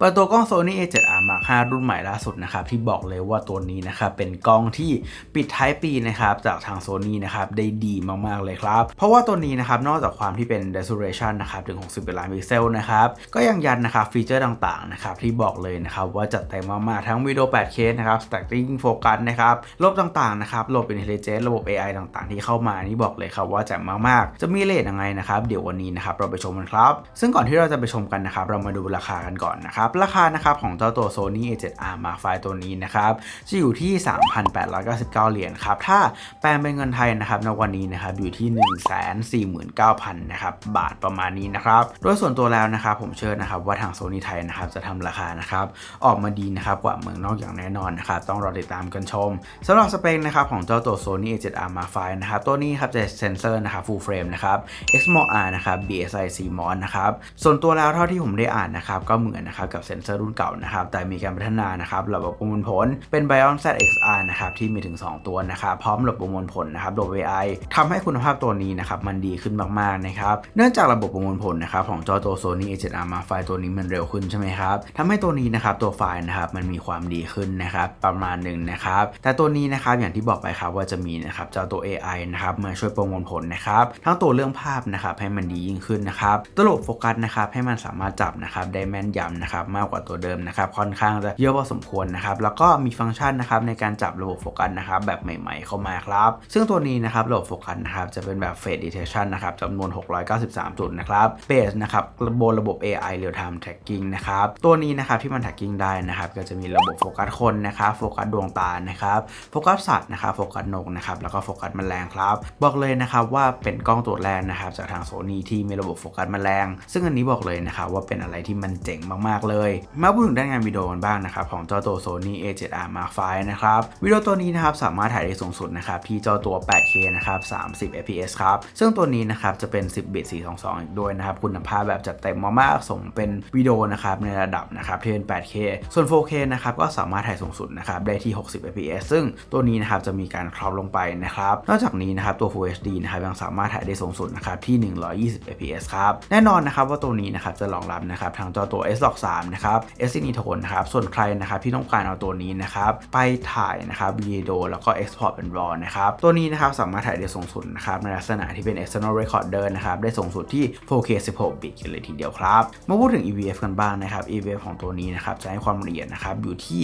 เปิดตัวกล้อง Sony A7R Mark 5รุ่นใหม่ล่าสุดนะครับที่บอกเลยว่าตัวนี้นะครับเป็นกล้องที่ปิดท้ายปีนะครับจากทาง Sony นะครับได้ดีมากๆเลยครับ เพราะว่าตัวนี้นะครับนอกจากความที่เป็น resolution นะครับถึง 60ล้านพิกเซลนะครับก็ยังยันนะครับฟีเจอร์ต่างๆนะครับที่บอกเลยนะครับว่าจัดเต็มมากๆทั้งวิดีโอ 8K นะครับ stacking focus นะครับระบบต่างๆนะครับระบบ intelligence ระบบ AI ต่างๆ ที่เข้ามานี่บอกเลยครับว่าแจ่มมากๆ จะมีเลทยังไงนะครับเดี๋ยววันนี้นะครับเราไปชมกันครับ ซึ่งก่อนที่เราจะไปชมกันนะครับเรามาดูราคากันก่อนนะครับราคานะครับของเจ้าตัว Sony A7R Mark V ตัวนี้นะครับจะอยู่ที่ 3,899 เหรียญครับ ถ้าแปลงเป็นเงินไทยนะครับในวันนี้นะครับอยู่ที่ 149,000นะครับบาทประมาณนี้นะครับโดยส่วนตัวแล้วนะครับผมเชื่อนะครับว่าทาง Sony ไทยนะครับจะทำราคานะครับออกมาดีนะครับกว่าเมืองนอกอย่างแน่นอนนะครับต้องรอติดตามกันชมสำหรับสเปคนะครับของเจ้าตัว Sony A7R Mark V นะครับตัวนี้ครับจะเซนเซอร์นะครับ full frame นะครับ XMOR นะครับ BSI CMOS นะครับส่วนตัวแล้วเท่าที่ผมได้อ่านนะครับก็เหมือนนะครับกับเซนเซอร์รุ่นเก่านะครับ แต่มีการพัฒนานะครับระบบประมวลผลเป็น Bion ZXR นะครับที่มีถึง 2 ตัวนะครับ พร้อมระบบประมวลผลนะครับระบบ AI ทำให้คุณภาพตัวนี้นะครับมันดีขึ้นมากๆนะครับ เนื่องจากระบบประมวลผลนะครับของจอตัว Sony A7R Mark ไฟตัวนี้มันเร็วขึ้นใช่ไหมครับทำให้ตัวนี้นะครับตัวไฟล์นะครับมันมีความดีขึ้นนะครับประมาณหนึ่งนะครับ แต่ตัวนี้นะครับอย่างที่บอกไปครับว่าจะมีนะครับเจ้าตัว AI นะครับมาช่วยประมวลผลนะครับทั้งตัวเรื่องภาพนะครับให้มันดียิ่งขึ้นนะครับตัวระบบโฟกัสนะครับให้มันสามารถจับนะครับได้แม่นยำนะครับมากกว่าตัวเดิมนะครับค่อนข้างจะเยอะพอสมควรนะครับแล้วก็มีฟังก์ชันนะครับในการจับระบบโฟกัสนะครับแบบใหม่ ๆ เข้ามาครับซึ่งตัวนี้นะครับระบบโฟกัสนะครับจะเป็นแบบ Face Detection นะครับจำนวน 693 จุดนะครับเบสนะครับบนระบบ AI Real Time Tracking นะครับตัวนี้นะครับที่มัน tracking ได้นะครับก็จะมีระบบโฟกัสคนนะครับโฟกัสดวงตานะครับโฟกัสสัตว์นะครับโฟกัสนกนะครับแล้วก็โฟกัสแมลงครับบอกเลยนะครับว่าเป็นกล้องตัวแรกนะครับจากทางโซนี่ที่มีระบบโฟกัสแมลงซึ่งอันนี้บอกเลยนะครับว่าเป็นอะไรที่มันเจ๋งมากๆเลยมาพูดถึงด้านงานวิดีโอกันบ้างนะครับของเจ้าตัว Sony A7R Mark V นะครับวิดีโอตัวนี้นะครับสามารถถ่ายได้สูงสุดนะครับที่เจ้าตัว 8K นะครับ30 fps ครับซึ่งตัวนี้นะครับจะเป็น 10 bit 422 อีกด้วยนะครับคุณภาพแบบจัดเต็มมากๆส่งเป็นวิดีโอนะครับในระดับนะครับที่เป็น 8K ส่วน 4K นะครับก็สามารถถ่ายสูงสุดนะครับได้ที่ 60 fps ซึ่งตัวนี้นะครับจะมีการครอปลงไปนะครับนอกจากนี้นะครับตัว Full HD นะครับยังสามารถถ่ายได้สูงสุดนะครับที่ 120 fps ครับแน่นอนนะครับว่าตัวนี้นะครับจะรองรับนะครับทางจ้าตัว S-Log 3นะครับ s n e t o n นะครับส่วนใครนะครับที่ต้องการเอาตัวนี้นะครับไปถ่ายนะครับวิดีโอแล้วก็ Export เป็น RAW นะครับตัวนี้นะครับสามารถถ่ายได้สูงสุดนะครับในลักษณะที่เป็น external recorder นะครับได้สูงสุดที่ 4K 16 บิตกันเลยทีเดียวครับมาพูดถึง EVF กันบ้างนะครับ EVF ของตัวนี้นะครับจะให้ความละเอียดนะครับอยู่ที่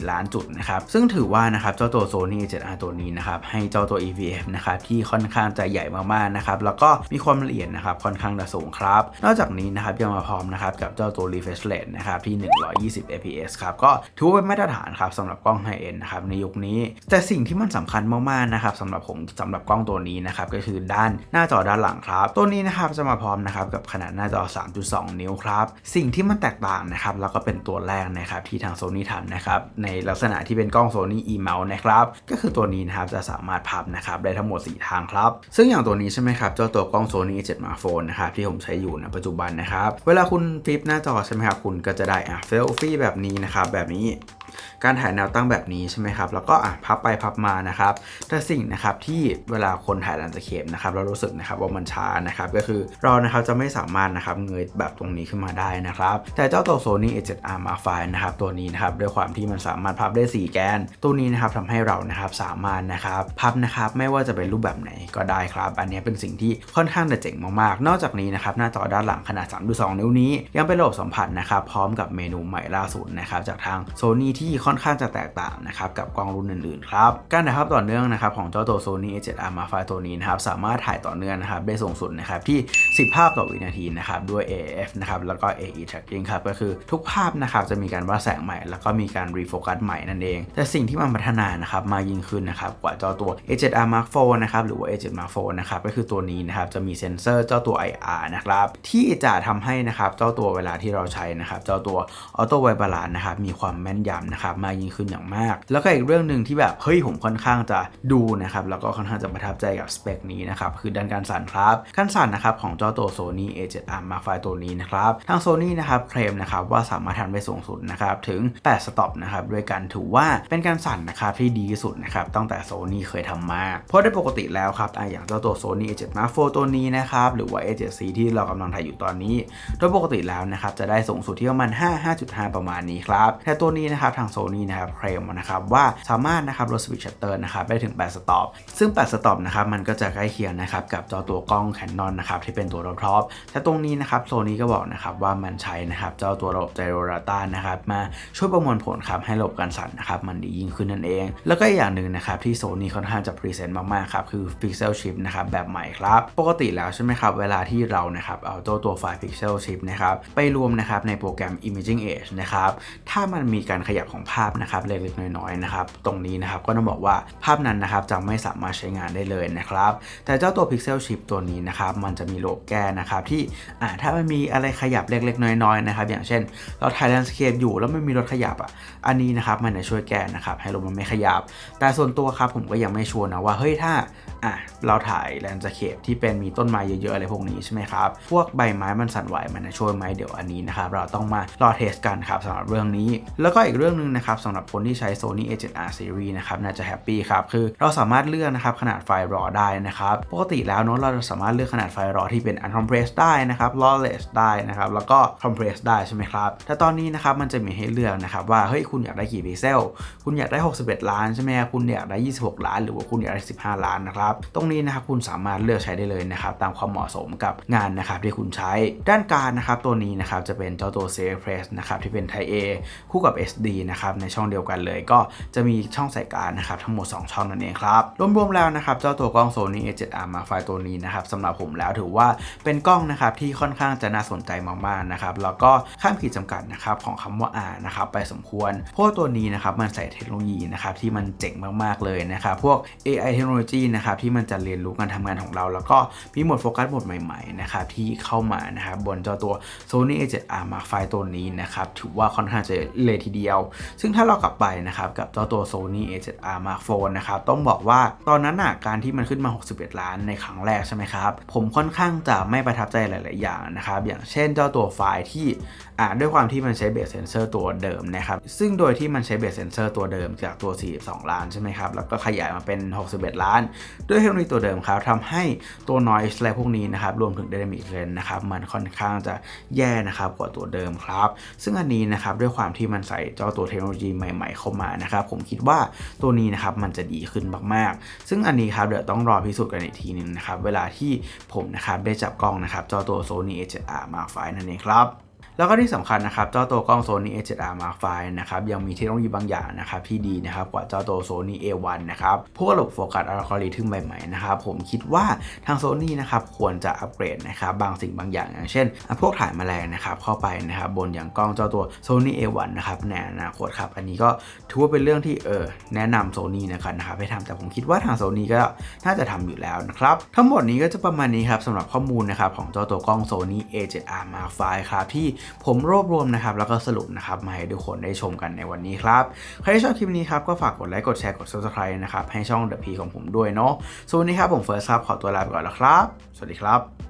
9.44 ล้านจุดนะครับซึ่งถือว่านะครับเจ้าตัว Sony 7R ตัวนี้นะครับให้เจ้าตัว EVF นะครับที่ค่อนข้างจะใหญ่มากๆนะครับแล้วก็มีความละเอียดนะครับค่อนข้างจะสูงครับ นอกจากนี้นะครับยังมาพร้อมนะครับกับเจ้าตัว refresh rate นะครับที่ 120 fps ครับก็ถือว่าเป็นมาตรฐานครับสำหรับกล้อง high end นะครับในยุคนี้ แต่สิ่งที่มันสำคัญมากๆนะครับสำหรับผมสำหรับกล้องตัวนี้นะครับก็คือด้านหน้าจอด้านหลังครับ ตัวนี้นะครับจะมาพร้อมนะครับกับขนาดหน้าจอ 3.2 นิ้วครับสิ่งที่มันแตกต่างนะครับแล้วก็เป็นตัวแรกนะครับที่ทาง Sony ทำนะครับในลักษณะที่เป็นกล้อง Sony e mount นะครับก็คือตัวนี้นะครับจะสามารถพับนะครับได้ทั้งหมด 4 ทางครับ ซึ่งอย่างตัวนี้ใช่ไหมครับเจ้าตัวกล้อง Sony 7 Mark Phone นะครับที่ผมใช้อยู่ในปัจจุบันนะครับเวลาคุณฟลิปหน้าจอใช่ไหมครับคุณก็จะได้อะเซลฟี่แบบนี้นะครับแบบนี้ การถ่ายแนวตั้งแบบนี้ใช่ไหมครับ แล้วก็อะพับไปพับมานะครับ แต่สิ่งนะครับที่เวลาคนถ่ายลันสเคปนะครับเรารู้สึกนะครับว่ามันช้านะครับก็คือเรานะครับจะไม่สามารถนะครับเงยแบบตรงนี้ขึ้นมาได้นะครับ แต่เจ้าตัว Sony A7R Mark V นะครับตัวนี้นะครับด้วยความที่มันสามารถพับได้ 4 แกน ตัวนี้นะครับทำให้เรานะครับสามารถนะครับพับนะครับไม่ว่าจะเป็นรูปแบบไหนก็ได้ครับ อันนี้เป็นสิ่งที่ค่อนข้างจะเจ๋งมากๆ นอกจากนี้นะครับหน้าจอด้านหลังขนาด 3.2 นิ้วนี้ ยังเป็นระบบสัมผัสนะครับพร้อมกับเมนูใหม่ล่าสุดนะครับจากทาง Sony ที่ค่อนข้างจะแตกต่างนะครับกับกล้องรุ่นอื่นๆครับการถ่ายภาพต่อเนื่องนะครับของเจ้าตัว Sony A7R Mark V ตัวนี้นะครับสามารถถ่ายต่อเนื่องนะครับได้สูงสุดนะครับที่ 10 ภาพต่อวินาทีนะครับด้วย AF นะครับแล้วก็ AE tracking ครับก็คือทุกภาพนะครับจะมีการวัดแสงใหม่ แล้วก็มีการรีโฟกัสใหม่นั่นเอง แต่สิ่งที่มันพัฒนานะครับมายิ่งขึ้นนะครับกว่าเจ้าตัว A7R Mark IV นะครับหรือว่า A7 Mark IV นะครับก็คือตัวนี้นะครับจะมีเซ็นเซอร์เจ้าตัว IR นะครับที่จะทำให้นะครับเจ้าตัวเวลาที่เราใช้นะครับเจ้าตัว Auto White Balance นะครับมีความแม่นยำนะครับมายิ่งขึ้นอย่างมาก แล้วก็อีกเรื่องหนึ่งที่แบบเฮ้ยผมค่อนข้างจะดูนะครับแล้วก็ค่อนข้างจะประทับใจกับสเปคนี้นะครับคือด้านการสั่นครับการสั่นนะครับของเจ้าตัว Sony A7R Mark V ตัวนี้นะครับทาง Sony นะครับเคลมนะครับว่าสามารถทำได้สูงสุดนะครับถึง 8 สต็อปนะครับด้วยกันถือว่าเป็นการสั่นนะครับที่ดีที่สุดนะครับตั้งแต่ Sony เคยทำมา เพราะโดยปกติแล้วครับอะอย่างเจ้าตัว Sony A7 Mark IV ตัวนี้นะครับหรือว่า A7C ที่เรากำลังถ่ายอยู่ตอนนี้ โดยปกติแล้วนะครับจะได้สูงสุดที่ประมาณ5 5.5 ประมาณนี้ครับแต่ตัวนี้นะครับทาง Sony นี่นะครับเคลมนะครับว่าสามารถนะครับลดสวิตช์ชัตเตอร์นะครับได้ถึง 8 สต็อปซึ่ง 8 สต็อปนะครับมันก็จะใกล้เคียงนะครับกับจ้าตัวกล้อง Canon นนะครับที่เป็นตัวรอบท็อปแต่ตรงนี้นะครับ Sony ก็บอกนะครับว่ามันใช้นะครับเจ้าตัวระบบ Gyro Data นะครับมาช่วยประมวลผลครับให้ระบบการสั่นนะครับมันดียิ่งขึ้นนั่นเอง แล้วก็อีกอย่างหนึ่งนะครับที่ Sony ค่อนข้างจะพรีเซนต์มากๆครับคือ Pixel Chip นะครับแบบใหม่ครับปกติแล้วใช่ไหมครับเวลาที่เรานะครับเอาเจ้าตัวไฟล์ Pixel Chip นะครับไปรวมนะครับในโปรแกรม Imaging Age นะครับถ้ามันมีการขยับของภาพนะครับเล็กๆน้อยๆนะครับตรงนี้นะครับก็ต้องบอกว่าภาพนั้นนะครับจะไม่สามารถใช้งานได้เลยนะครับแต่เจ้าตัว Pixel Chip ตัวนี้นะครับมันจะมีระบบแก้นะครับที่อ่าถ้ามันมีอะไรขยับเล็กๆน้อยๆนะครับอย่างเช่นเราถ่ายแลนด์สเคปอยู่แล้วไม่มีรถขยับอะอันนี้นะครับมันจะช่วยแก้นะครับให้รถมันไม่ขยับ แต่ส่วนตัวครับผมก็ยังไม่ชัวร์นะว่าเฮ้ยถ้าอะเราถ่ายแลนด์สเคปที่เป็นมีต้นไม้เยอะๆอะไรพวกนี้ใช่ไหมครับพวกใบไม้มันสั่นไหวมันจะช่วยไหมเดี๋ยวอันนี้นะครับเราต้องมารอเทสกันครับสำหรับเรื่องนี้ แล้วก็อีกเรื่องหนึงนะครับสำหรับคนที่ใช้ Sony A7R Series นะครับน่าจะแฮปปี้ครับคือเราสามารถเลือกนะครับขนาดไฟล์ RAW ได้นะครับปกติแล้วเนาะเราจะสามารถเลือกขนาดไฟล์ RAW ที่เป็น uncompressed ได้นะครับ lossless ได้นะครับแล้วก็ compress ได้ใช่ไหมครับแต่ตอนนี้นะครับมันจะมีให้เลือกนะครับว่าเฮ้ยคุณอยากได้กี่พิกเซลคุณอยากได้ 61 ล้านใช่ไหมคุณอยากได้ 26 ล้าน หรือว่าคุณอยากได้ 15 ล้านนะครับตรงนี้นะครับคุณสามารถเลือกใช้ได้เลยนะครับตามความเหมาะสมกับงานนะครับที่คุณใช้ด้านการนะครับตัวนี้นะครับจะเป็นเจ้าตัว c f Press นะครับที่เป็น Type A คู่กับ SD นะครับในช่องเดียวกันเลย ก็จะมีช่องใส่การนะครับทั้งหมด 2 ช่องนั่นเองครับรวมๆแล้วนะครับเจ้าตัวกล้อง Sony A7R Mark V ตัวนี้นะครับสำหรับผมแล้วถือว่าเป็นกล้องนะครับที่ค่อนข้างจะน่าสนใจมากๆนะครับแล้วก็ข้ามขีดจำกัดนะครับของคำว่า R นะครับไปสมควร เพราะว่าตัวนี้นะครับมันใส่เทคโนโลยีนะครับที่มันเจ๋งมากๆเลยนะครับพวก AI เทคโนโลยีนะครับที่มันจะเรียนรู้การทำงานของเรา แล้วก็มีโหมดโฟกัสโหมดใหม่ๆนะครับที่เข้ามานะครับบนเจ้าตัว Sony A7R Mark V ตัวนี้นะครับถือว่าค่อนข้างจะเลยทีเดียวซึ่งถ้าเรากลับไปนะครับกับเจ้าตัว Sony A7R Mark IV นะครับต้องบอกว่าตอนนั้นน่ะการที่มันขึ้นมา 61 ล้านในครั้งแรกใช่ไหมครับผมค่อนข้างจะไม่ประทับใจหลาย ๆ อย่างนะครับอย่างเช่นเจ้าตัวไฟล์ที่อ่าด้วยความที่มันใช้เบสเซนเซอร์ตัวเดิมนะครับซึ่งโดยที่มันใช้เบสเซนเซอร์ตัวเดิมจากตัว 42 ล้านใช่ไหมครับแล้วก็ขยายมาเป็น 61 ล้าน ด้วยเทคโนโลยีตัวเดิมครับทำให้ตัว noise อะไรพวกนี้นะครับรวมถึง dynamic range นะครับมันค่อนข้างจะแย่นะครับกว่าตัวเดิมครับ ซึ่งอันนี้นะครับด้วยความที่มันใส่เจ้าตัวเทคโนโลโลยีใหม่ ๆ เข้ามานะครับ ผมคิดว่าตัวนี้นะครับมันจะดีขึ้นมากๆ ซึ่งอันนี้ครับเดี๋ยวต้องรอพิสูจน์กันอีกทีหนึงนะครับ เวลาที่ผมนะครับได้จับกล้องนะครับจอตัว Sony A7R Mark V นั่นเองครับ แล้วก็ที่สำคัญนะครับเจ้าตัวกล้อง Sony A7R Mark V นะครับยังมีเทคโนโลยีบางอย่างนะครับที่ดีนะครับกว่าเจ้าตัว Sony A1 นะครับพวกระบบโฟกัสอัลกอริทึมใหม่ๆนะครับผมคิดว่าทาง Sony นะครับควรจะอัปเกรดนะครับบางสิ่งบางอย่างอย่างเช่น พวกถ่ายแมลงนะครับเข้าไปนะครับบนอย่างกล้องเจ้าตัว Sony A1 นะครับในอนาคตครับอันนี้ก็ถือว่าเป็นเรื่องที่เออแนะนำ Sony นะครับนะครับให้ทำแต่ผมคิดว่าทาง Sony ก็น่าจะทำอยู่แล้วนะครับทั้งหมดนี้ก็จะประมาณนี้ครับสำหรับข้อมูลนะครับของเจ้าตัวกล้อง Sony A7R Mark V ครับที่ผมรวบรวมนะครับแล้วก็สรุปนะครับมาให้ทุกคนได้ชมกันในวันนี้ครับ ใครที่ชอบคลิปนี้ครับก็ฝากกดไลค์กดแชร์กด subscribe นะครับให้ช่อง The P ของผมด้วยเนาะส่วนวันนี้ครับผมเฟิร์สครับขอตัวลาไปก่อนแล้วครับ สวัสดีครับ